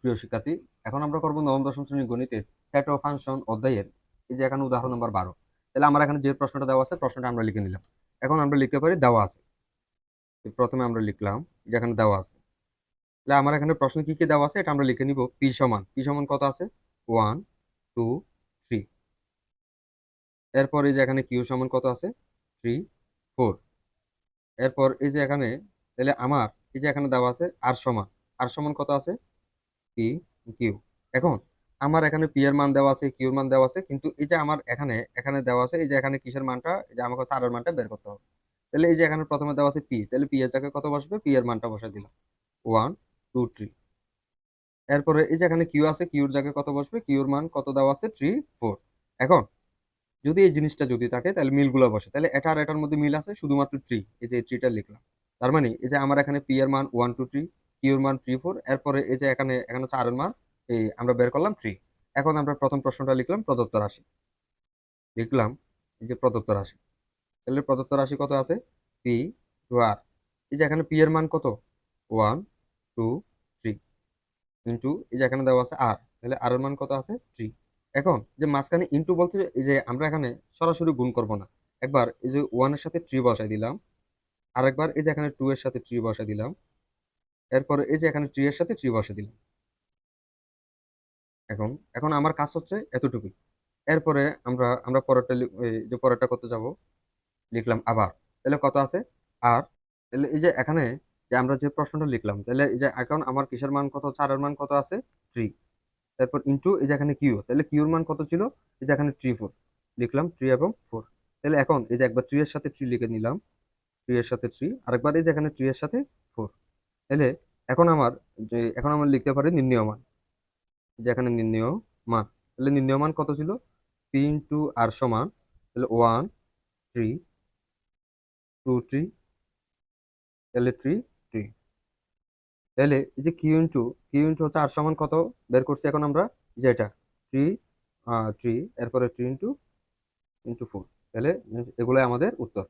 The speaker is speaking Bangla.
প্রিয় শিক্ষার্থী, এখন আমরা করব নবম, দশম শ্রেণির গণিতের সেট ও ফাংশন অধ্যায়ের। এই যে এখানে উদাহরণ নাম্বার বারো। তাহলে আমরা এখানে যে প্রশ্নটা দেওয়া আছে, প্রশ্নটা আমরা লিখে নিলাম। এখন আমরা লিখতে পারি দেওয়া আছে। প্রথমে আমরা লিখলাম যে এখানে দেওয়া আছে। তাহলে আমার এখানে প্রশ্ন কি কি দেওয়া আছে, এটা আমরা লিখে নিব পি সমান। পি সমান কত আছে? ওয়ান টু থ্রি এরপর এই যে এখানে কিউ সমান কত আছে? থ্রি ফোর এরপর এই যে এখানে, তাহলে আমার এই যে এখানে দেওয়া আছে আর সমান। আর সমান কত আছে? পি কিউ এখন আমার এখানে পি এর মান দেওয়া আছে কিউর মান দেওয়া আছে, কিন্তু এই যে আমার এখানে এখানে দেওয়া আছে, এই যে এখানে কিসের মানটা? এই যে আমাকে চারের মানটা বের করতে হবে। তাহলে এই যে এখানে প্রথমে দেওয়া আছে পি তাহলে পি এর জায়গায় কত বসবে? পি এর মানটা বসাই দিলাম। ওয়ান টু থ্রি এরপরে এই যে এখানে কিউ আছে কিউর জায়গায় কত বসবে? কিউর মান কত দেওয়া আছে? থ্রি ফোর এখন যদি এই জিনিসটা যদি থাকে, তাহলে মিলগুলো বসে। তাহলে এটা আর এটার মধ্যে মিল আছে, শুধুমাত্র ট্রি এই যে ট্রিটা লিখলাম। তার মানে এই যে আমার এখানে পি এর মান ওয়ান টু থ্রি কিউর মান থ্রি ফোর এরপরে এই যে এখানে এখানে হচ্ছে চারের মান এই আমরা বের করলাম থ্রি এখন আমরা প্রথম প্রশ্নটা লিখলাম প্রদত্ত রাশি। লিখলাম এই যে প্রদত্ত রাশি। তাহলে প্রদত্ত রাশি কত আছে? পি টু আর এই যে এখানে পি এর মান কত? ওয়ান টু থ্রি ইন্টু এই যে এখানে দেওয়া আছে আর তাহলে আর এর মান কত আছে? থ্রি এখন যে মাঝখানে ইন্টু বলতে এই যে আমরা এখানে সরাসরি গুণ করব না। একবার এই যে ওয়ানের সাথে থ্রি বসাই দিলাম। আরেকবার এই যে এখানে টু এর সাথে থ্রি বসাই দিলাম। এরপরে এই যে এখানে থ্রি এর সাথে থ্রি বসে দিলাম। এখন এখন আমার কাজ হচ্ছে এতটুকুই। এরপরে আমরা আমরা পরেরটা যে পরেরটা করতে যাব, লিখলাম আবার। তাহলে কত আছে? আর, তাহলে এই যে এখানে যে আমরা যে প্রশ্নটা লিখলাম, তাহলে এই যে এখন আমার কিসের মান কত, চারের মান কত আছে? থ্রি তারপর ইন্টু এই যে এখানে কিউ তাহলে কিউর মান কত ছিল? এই যে এখানে থ্রি ফোর লিখলাম থ্রি এবং ফোর তাহলে এখন এই যে একবার থ্রি এর সাথে থ্রি লিখে নিলাম। থ্রি এর সাথে থ্রি আরেকবার এই যে এখানে থ্রি এর সাথে তাহলে এখন আমার যে, এখন আমরা লিখতে পারি নির্ণয় মান যে এখানে নির্ণয় মান তাহলে নির্ণয় মান কত ছিল? পি ইন্টু আর সমান তাহলে ওয়ান, থ্রি, টু, থ্রি তাহলে থ্রি থ্রি। তাহলে এই যে কিউ ইন্টু কিউ ইন্টু হচ্ছে আর সমান কত? বের করছি এখন আমরা যে এটা, থ্রি থ্রি, এরপরে থ্রি ইন্টু ইন্টু ফোর তাহলে এগুলোই আমাদের উত্তর।